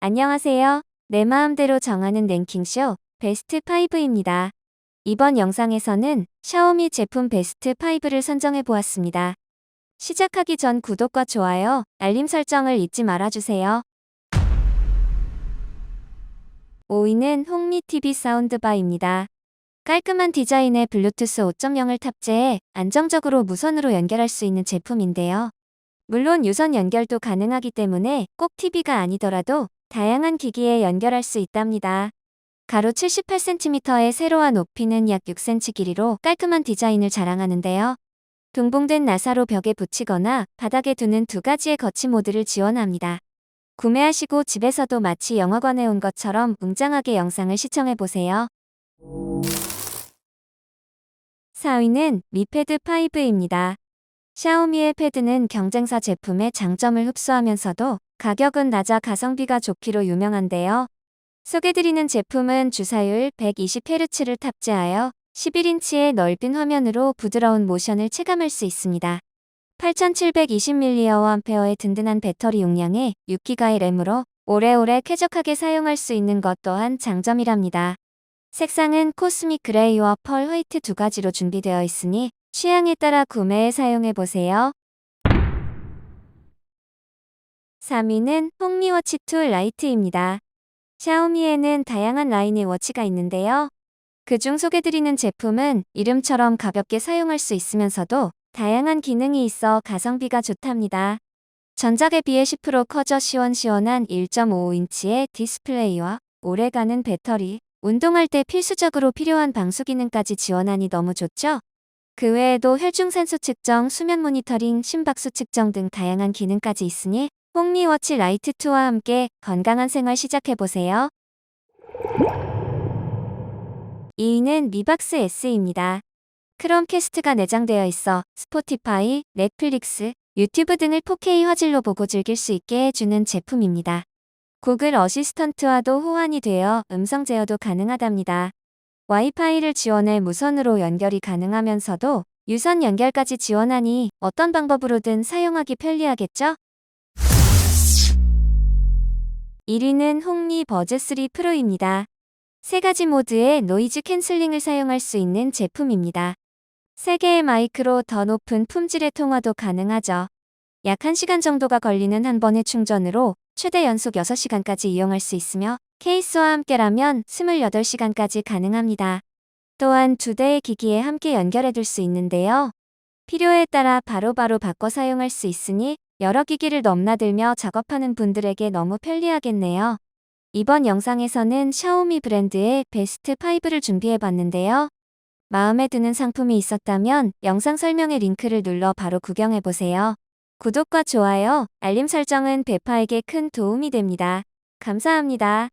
안녕하세요. 내 마음대로 정하는 랭킹쇼 베스트 5입니다. 이번 영상에서는 샤오미 제품 베스트 5를 선정해 보았습니다. 시작하기 전 구독과 좋아요, 알림 설정을 잊지 말아주세요. 5위는 홍미 TV 사운드바입니다. 깔끔한 디자인의 블루투스 5.0을 탑재해 안정적으로 무선으로 연결할 수 있는 제품인데요. 물론 유선 연결도 가능하기 때문에 꼭 TV가 아니더라도 다양한 기기에 연결할 수 있답니다. 가로 78cm의 세로와 높이는 약 6cm 길이로 깔끔한 디자인을 자랑하는데요. 동봉된 나사로 벽에 붙이거나 바닥에 두는 두 가지의 거치 모드를 지원합니다. 구매하시고 집에서도 마치 영화관에 온 것처럼 웅장하게 영상을 시청해보세요. 4위는 미패드 5입니다. 샤오미의 패드는 경쟁사 제품의 장점을 흡수하면서도 가격은 낮아 가성비가 좋기로 유명한데요. 소개드리는 제품은 주사율 120Hz를 탑재하여 11인치의 넓은 화면으로 부드러운 모션을 체감할 수 있습니다. 8720mAh의 든든한 배터리 용량에 6기가의 램으로 오래오래 쾌적하게 사용할 수 있는 것 또한 장점이랍니다. 색상은 코스믹 그레이와 펄 화이트 두 가지로 준비되어 있으니 취향에 따라 구매해 사용해 보세요. 3위는 홍미워치 2 라이트입니다. 샤오미에는 다양한 라인의 워치가 있는데요. 그중 소개드리는 제품은 이름처럼 가볍게 사용할 수 있으면서도 다양한 기능이 있어 가성비가 좋답니다. 전작에 비해 10% 커져 시원시원한 1.55인치의 디스플레이와 오래가는 배터리, 운동할 때 필수적으로 필요한 방수 기능까지 지원하니 너무 좋죠? 그 외에도 혈중산소 측정, 수면 모니터링, 심박수 측정 등 다양한 기능까지 있으니 홍미워치 라이트 2와 함께 건강한 생활 시작해보세요. 2위는 미박스 S입니다. 크롬캐스트가 내장되어 있어 스포티파이, 넷플릭스, 유튜브 등을 4K 화질로 보고 즐길 수 있게 해주는 제품입니다. 구글 어시스턴트와도 호환이 되어 음성 제어도 가능하답니다. 와이파이를 지원해 무선으로 연결이 가능하면서도 유선 연결까지 지원하니 어떤 방법으로든 사용하기 편리하겠죠? 1위는 홍리 버즈3 프로입니다. 세 가지 모드의 노이즈 캔슬링을 사용할 수 있는 제품입니다. 세 개의 마이크로 더 높은 품질의 통화도 가능하죠. 약 1시간 정도가 걸리는 한 번의 충전으로 최대 연속 6시간까지 이용할 수 있으며 케이스와 함께라면 28시간까지 가능합니다. 또한 두 대의 기기에 함께 연결해 둘 수 있는데요. 필요에 따라 바로바로 바꿔 사용할 수 있으니 여러 기기를 넘나들며 작업하는 분들에게 너무 편리하겠네요. 이번 영상에서는 샤오미 브랜드의 베스트 5를 준비해 봤는데요. 마음에 드는 상품이 있었다면 영상 설명의 링크를 눌러 바로 구경해 보세요. 구독과 좋아요, 알림 설정은 배파에게 큰 도움이 됩니다. 감사합니다.